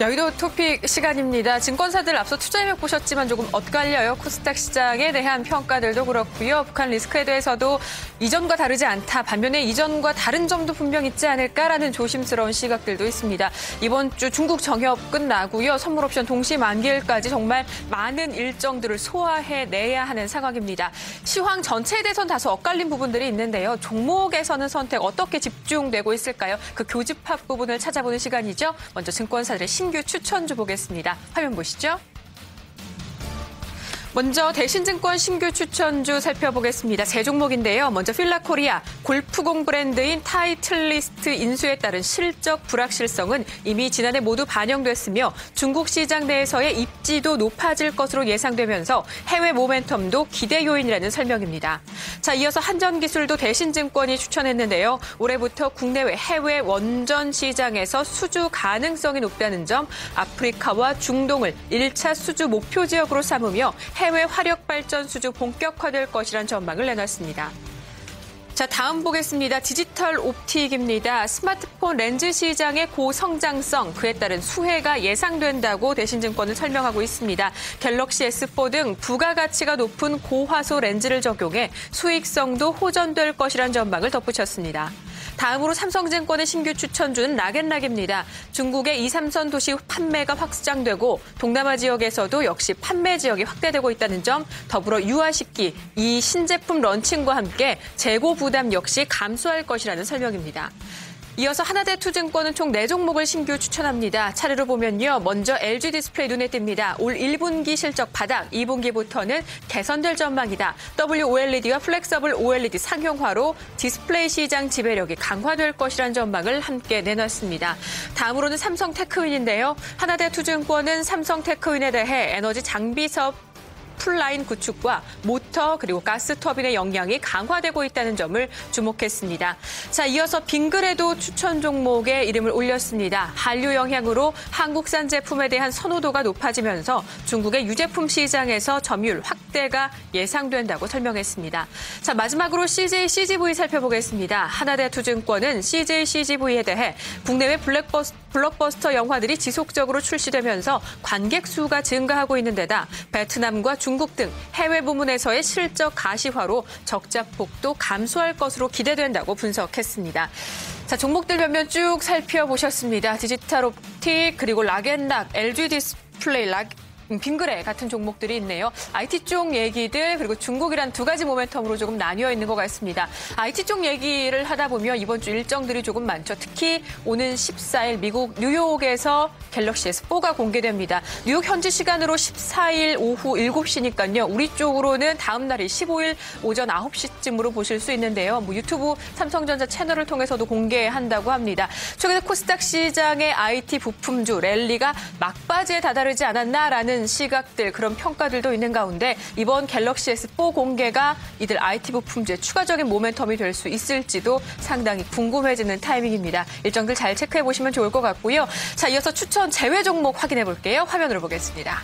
여의도 토픽 시간입니다. 증권사들 앞서 투자 힘을 보셨지만 조금 엇갈려요. 코스닥 시장에 대한 평가들도 그렇고요. 북한 리스크에 대해서도 이전과 다르지 않다. 반면에 이전과 다른 점도 분명 있지 않을까라는 조심스러운 시각들도 있습니다. 이번 주 중국 정협 끝나고요. 선물 옵션 동시 만기일까지 정말 많은 일정들을 소화해내야 하는 상황입니다. 시황 전체에 대해서는 다소 엇갈린 부분들이 있는데요. 종목에서는 선택 어떻게 집중되고 있을까요? 그 교집합 부분을 찾아보는 시간이죠. 먼저 증권사들의 신규 추천주 보겠습니다. 화면 보시죠. 먼저 대신증권 신규 추천주 살펴보겠습니다. 세 종목인데요. 먼저 필라코리아 골프공 브랜드인 타이틀리스트 인수에 따른 실적 불확실성은 이미 지난해 모두 반영됐으며 중국 시장 내에서의 입지도 높아질 것으로 예상되면서 해외 모멘텀도 기대 요인이라는 설명입니다. 자, 이어서 한전기술도 대신증권이 추천했는데요. 올해부터 국내외 해외 원전 시장에서 수주 가능성이 높다는 점, 아프리카와 중동을 1차 수주 목표 지역으로 삼으며 해외 화력 발전 수주 본격화될 것이란 전망을 내놨습니다. 자, 다음 보겠습니다. 디지털 옵틱입니다. 스마트폰 렌즈 시장의 고성장성, 그에 따른 수혜가 예상된다고 대신증권을 설명하고 있습니다. 갤럭시 S4 등 부가가치가 높은 고화소 렌즈를 적용해 수익성도 호전될 것이란 전망을 덧붙였습니다. 다음으로 삼성증권의 신규 추천주는 락앤락입니다. 중국의 2, 3선 도시 판매가 확장되고 동남아 지역에서도 역시 판매 지역이 확대되고 있다는 점 더불어 유아식기 이 신제품 런칭과 함께 재고 부담 역시 감소할 것이라는 설명입니다. 이어서 하나대 투증권은 총 4종목을 신규 추천합니다. 차례로 보면요. 먼저 LG 디스플레이 눈에 띕니다. 올 1분기 실적 바닥, 2분기부터는 개선될 전망이다. WOLED와 플렉서블 OLED 상용화로 디스플레이 시장 지배력이 강화될 것이란 전망을 함께 내놨습니다. 다음으로는 삼성테크윈인데요. 하나대 투증권은 삼성테크윈에 대해 에너지 장비 사업 풀라인 구축과 모터 그리고 가스 터빈의 역량이 강화되고 있다는 점을 주목했습니다. 자, 이어서 빙그레도 추천 종목에 이름을 올렸습니다. 한류 영향으로 한국산 제품에 대한 선호도가 높아지면서 중국의 유제품 시장에서 점유율 확대가 예상된다고 설명했습니다. 자, 마지막으로 CJ CGV 살펴보겠습니다. 하나대투증권은 CJ CGV에 대해 국내외 블랙버스, 블록버스터 영화들이 지속적으로 출시되면서 관객 수가 증가하고 있는 데다 베트남과 중 중국 등 해외 부문에서의 실적 가시화로 적자 폭도 감소할 것으로 기대된다고 분석했습니다. 자, 종목들 몇몇 쭉 살펴보셨습니다. 디지털 옵틱, 그리고 락앤락, LG 디스플레이, 락, 음, 빙그레 같은 종목들이 있네요. IT 쪽 얘기들 그리고 중국이란 두 가지 모멘텀으로 조금 나뉘어 있는 것 같습니다. IT 쪽 얘기를 하다 보면 이번 주 일정들이 조금 많죠. 특히 오는 14일 미국 뉴욕에서 갤럭시 S4가 공개됩니다. 뉴욕 현지 시간으로 14일 오후 7시니까요. 우리 쪽으로는 다음 날이 15일 오전 9시쯤으로 보실 수 있는데요. 뭐 유튜브 삼성전자 채널을 통해서도 공개한다고 합니다. 최근에 코스닥 시장의 IT 부품주 랠리가 막바지에 다다르지 않았나라는 시각들, 그런 평가들도 있는 가운데 이번 갤럭시 S4 공개가 이들 IT 부품주의 추가적인 모멘텀이 될 수 있을지도 상당히 궁금해지는 타이밍입니다. 일정들 잘 체크해 보시면 좋을 것 같고요. 자, 이어서 추천 제외 종목 확인해 볼게요. 화면으로 보겠습니다.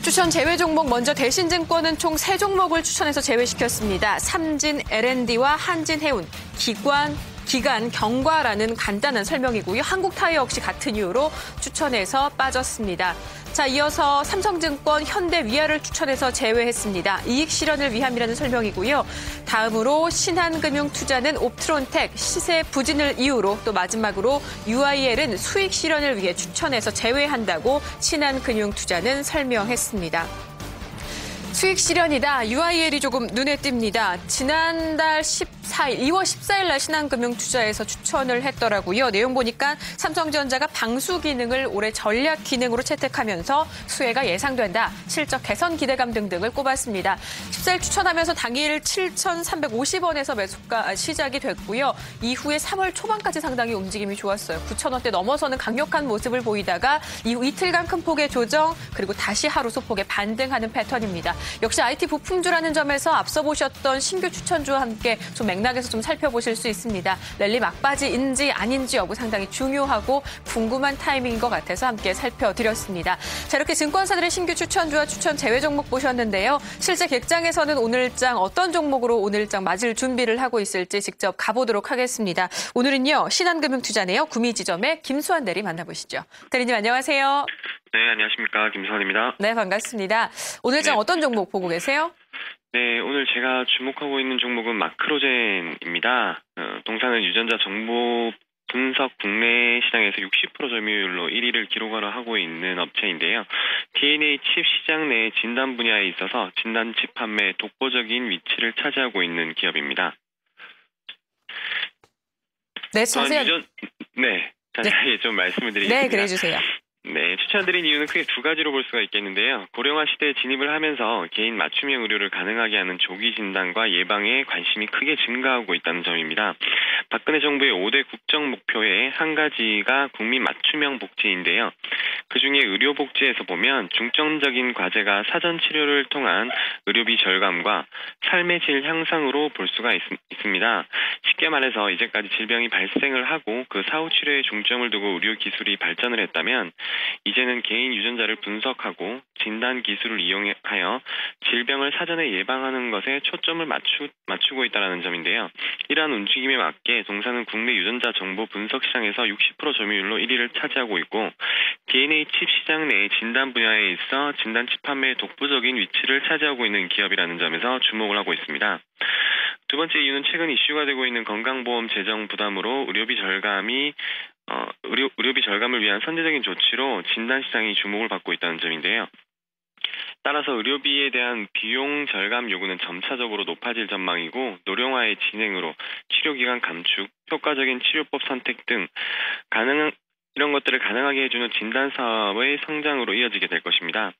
추천 제외 종목 먼저 대신증권은 총 세종목을 추천해서 제외시켰습니다. 삼진 L&D와 한진해운, 기관, 기간 경과라는 간단한 설명이고요. 한국타이어 역시 같은 이유로 추천해서 빠졌습니다. 자, 이어서 삼성증권 현대위아를 추천해서 제외했습니다. 이익 실현을 위함이라는 설명이고요. 다음으로 신한금융투자는 옵트론텍 시세 부진을 이유로 또 마지막으로 UIL은 수익 실현을 위해 추천해서 제외한다고 신한금융투자는 설명했습니다. 수익 실현이다. UIL이 조금 눈에 띕니다. 지난달 14일, 2월 14일 날 신한금융투자에서 추천을 했더라고요. 내용 보니까 삼성전자가 방수 기능을 올해 전략 기능으로 채택하면서 수혜가 예상된다. 실적 개선 기대감 등등을 꼽았습니다. 14일 추천하면서 당일 7,350원에서 매수가 시작이 됐고요. 이후에 3월 초반까지 상당히 움직임이 좋았어요. 9,000원대 넘어서는 강력한 모습을 보이다가 이후 이틀간 큰 폭의 조정 그리고 다시 하루 소폭의 반등하는 패턴입니다. 역시 IT 부품주라는 점에서 앞서 보셨던 신규 추천주와 함께 좀 맥락에서 좀 살펴보실 수 있습니다. 랠리 막바지인지 아닌지 여부 상당히 중요하고 궁금한 타이밍인 것 같아서 함께 살펴드렸습니다. 자, 이렇게 증권사들의 신규 추천주와 추천 제외 종목 보셨는데요. 실제 객장에서는 오늘장 어떤 종목으로 오늘장 맞을 준비를 하고 있을지 직접 가보도록 하겠습니다. 오늘은요, 신한금융투자네요. 구미지점의 김수환 대리 만나보시죠. 대리님 안녕하세요. 네, 안녕하십니까. 김수환입니다. 네, 반갑습니다. 오늘장 네. 어떤 종목 보고 계세요? 네, 오늘 제가 주목하고 있는 종목은 마크로젠입니다. 어, 동사는 유전자 정보 분석 국내 시장에서 60% 점유율로 1위를 기록하려 하고 있는 업체인데요. DNA 칩 시장 내 진단 분야에 있어서 진단 칩 판매 독보적인 위치를 차지하고 있는 기업입니다. 네, 자세히. 유전, 네, 자세히 좀 말씀을 드리겠습니다. 네, 그래 주세요. 네, 추천드린 이유는 크게 두 가지로 볼 수가 있겠는데요. 고령화 시대에 진입을 하면서 개인 맞춤형 의료를 가능하게 하는 조기 진단과 예방에 관심이 크게 증가하고 있다는 점입니다. 박근혜 정부의 5대 국정 목표의 한 가지가 국민 맞춤형 복지인데요. 그중에 의료복지에서 보면 중점적인 과제가 사전 치료를 통한 의료비 절감과 삶의 질 향상으로 볼 수가 있, 있습니다. 쉽게 말해서 이제까지 질병이 발생을 하고 그 사후 치료에 중점을 두고 의료 기술이 발전을 했다면 이제는 개인 유전자를 분석하고 진단 기술을 이용하여 질병을 사전에 예방하는 것에 초점을 맞추, 맞추고 있다는 점인데요. 이러한 움직임에 맞게 동사는 국내 유전자 정보 분석 시장에서 60% 점유율로 1위를 차지하고 있고 DNA 칩 시장 내 진단 분야에 있어 진단 칩 판매의 독보적인 위치를 차지하고 있는 기업이라는 점에서 주목을 하고 있습니다. 두 번째 이유는 최근 이슈가 되고 있는 건강보험 재정 부담으로 의료비 절감이 어, 의료, 의료비 절감을 위한 선제적인 조치로 진단 시장이 주목을 받고 있다는 점인데요. 따라서 의료비에 대한 비용 절감 요구는 점차적으로 높아질 전망이고 노령화의 진행으로 치료 기간 감축, 효과적인 치료법 선택 등 가능 이런 것들을 가능하게 해주는 진단 사업의 성장으로 이어지게 될 것입니다.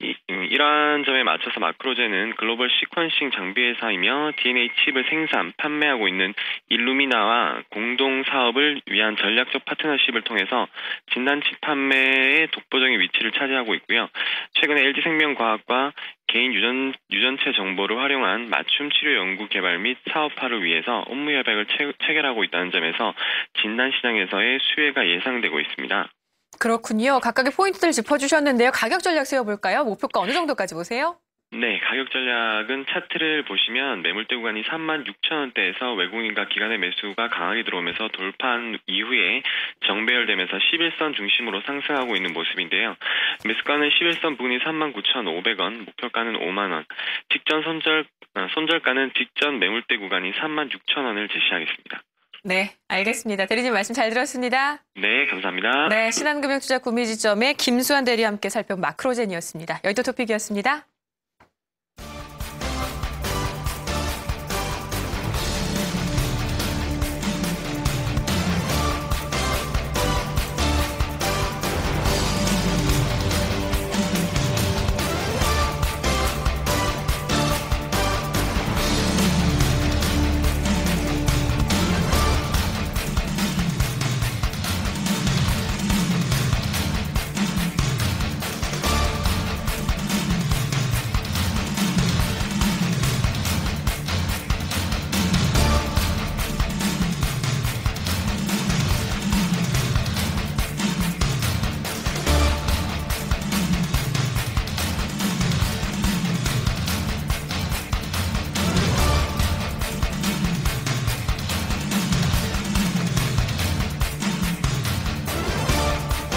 이, 음, 이러한 점에 맞춰서 마크로젠은 글로벌 시퀀싱 장비 회사이며 DNA 칩을 생산, 판매하고 있는 일루미나와 공동 사업을 위한 전략적 파트너십을 통해서 진단 칩 판매의 독보적인 위치를 차지하고 있고요. 최근에 LG생명과학과 개인 유전, 유전체 정보를 활용한 맞춤 치료 연구 개발 및 사업화를 위해서 업무 협약을 체, 체결하고 있다는 점에서 진단 시장에서의 수혜가 예상되고 있습니다. 그렇군요. 각각의 포인트를 짚어주셨는데요. 가격 전략 세워볼까요? 목표가 어느 정도까지 보세요? 네, 가격 전략은 차트를 보시면 매물대 구간이 3만 6천 원대에서 외국인과 기관의 매수가 강하게 들어오면서 돌파한 이후에 정배열되면서 11선 중심으로 상승하고 있는 모습인데요. 매수가는 11선 부근이 3만 9,500원, 목표가는 5만 원, 직전 손절 어, 손절가는 직전 매물대 구간이 3만 6천 원을 제시하겠습니다. 네, 알겠습니다. 대리님 말씀 잘 들었습니다. 네, 감사합니다. 네, 신한금융투자 구미지점의 김수환 대리와 함께 살펴본 마크로젠이었습니다. 여의도 토픽이었습니다.